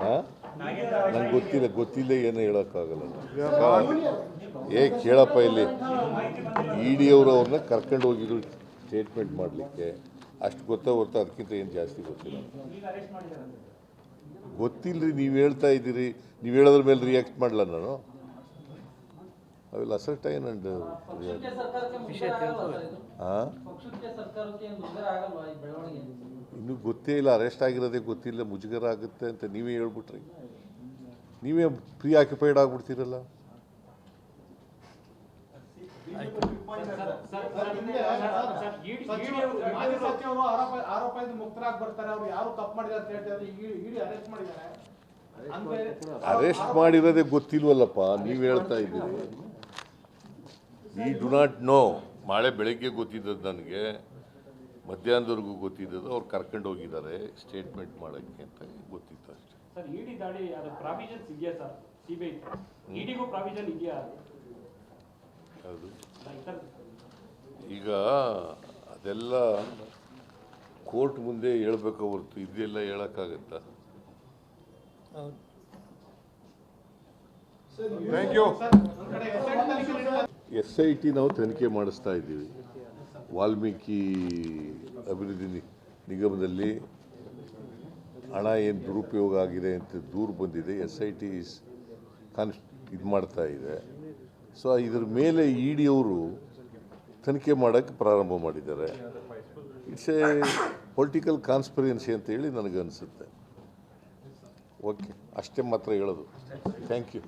ಹಾಂ? ನಂಗೆ ಗೊತ್ತಿಲ್ಲ ಗೊತ್ತಿಲ್ಲ ಏನು ಹೇಳೋಕ್ಕಾಗಲ್ಲ. ಏ ಕೇಳಪ್ಪ ಇಲ್ಲಿ. ಇ ಡಿ ಅವರು ಅವ್ರನ್ನ ಕರ್ಕೊಂಡು ಹೋಗಿದ್ರು ಸ್ಟೇಟ್ಮೆಂಟ್ ಮಾಡಲಿಕ್ಕೆ. ಅಷ್ಟು ಗೊತ್ತಾ ಹೊರ್ತು ಅದಕ್ಕಿಂತ ಏನು ಜಾಸ್ತಿ ಗೊತ್ತಿಲ್ಲ. ಗೊತ್ತಿಲ್ಲರಿ ನೀವು ಹೇಳ್ತಾ ಇದ್ದೀರಿ. ನೀವು ಹೇಳೋದ್ರ ಮೇಲೆ ರಿಯಾಕ್ಟ್ ಮಾಡಲ್ಲ ನಾನು? ಅವೆಲ್ಲ ವಿಲ್ ಏನಂಡ್ ಅಂಡ್? ಹಾಂ? ಗೊತ್ತೇ ಇಲ್ಲ ಅರೆಸ್ಟ್ ಆಗಿರೋದೇ ಗೊತ್ತಿಲ್ಲ, ಮುಜುಗರ ಆಗುತ್ತೆ ಅಂತ ನೀವೇ ಹೇಳ್ಬಿಟ್ರಿ. ನೀವೇ ಪ್ರೀ ಆಕ್ಯುಪೈಡ್ ಆಗ್ಬಿಡ್ತೀರಲ್ಲ. ಅರೆಸ್ಟ್ ಮಾಡಿರೋದೇ ಗೊತ್ತಿಲ್ವಲ್ಲಪ್ಪ, ನೀವು ಹೇಳ್ತಾ ಇದ್ದೀರಿ. ಈ ಡು ನಾಟ್ ನೋ ನಾಳೆ ಬೆಳಗ್ಗೆ ಗೊತ್ತಿದ್ದದ್ದು ನನಗೆ. ಮಧ್ಯಾಹ್ನದವರೆಗೂ ಗೊತ್ತಿದ್ದದ್ದು ಅವ್ರು ಕರ್ಕೊಂಡು ಹೋಗಿದ್ದಾರೆ ಸ್ಟೇಟ್ಮೆಂಟ್ ಮಾಡೋಕ್ಕೆ ಅಂತ ಗೊತ್ತಿತ್ತು ಅಷ್ಟೇ. ಸರ್ ಇಡಿ ದಾಳಿ ಅದು ಪ್ರಾವಿಷನ್ಸ್ ಇದೆಯಾ ಸರ್? ಸಿಬಿಐ ಇಡಿಗೂ ಪ್ರಾವಿಷನ್ ಇದೆಯಾ? ಅದು ಈಗ ಅದೆಲ್ಲ ಕೋರ್ಟ್ ಮುಂದೆ ಹೇಳ್ಬೇಕು ಹೊರತು ಇದೆಲ್ಲ ಹೇಳೋಕ್ಕಾಗತ್ತಾ. ಎಸ್ ಐ ಟಿ ನಾವು ತನಿಖೆ ಮಾಡಿಸ್ತಾ ಇದ್ದೀವಿ. ವಾಲ್ಮೀಕಿ ಅಭಿವೃದ್ಧಿ ನಿಗಮದಲ್ಲಿ ಹಣ ಏನು ದುರುಪಯೋಗ ಆಗಿದೆ ಅಂತ ದೂರು ಬಂದಿದೆ. ಎಸ್ ಐ ಟಿ ಇಸ್ ಇದು ಮಾಡ್ತಾ ಇದೆ. ಸೊ ಇದ್ರ ಮೇಲೆ ಇ ಡಿ ಅವರು ತನಿಖೆ ಮಾಡೋಕ್ಕೆ ಪ್ರಾರಂಭ ಮಾಡಿದ್ದಾರೆ. ಇಟ್ಸ್ ಎ ಪೊಲಿಟಿಕಲ್ ಕಾನ್ಸ್ಪರೆನ್ಸಿ ಅಂತ ಹೇಳಿ ನನಗನ್ಸುತ್ತೆ ಓಕೆ ಅಷ್ಟೇ ಮಾತ್ರ ಹೇಳೋದು. Thank you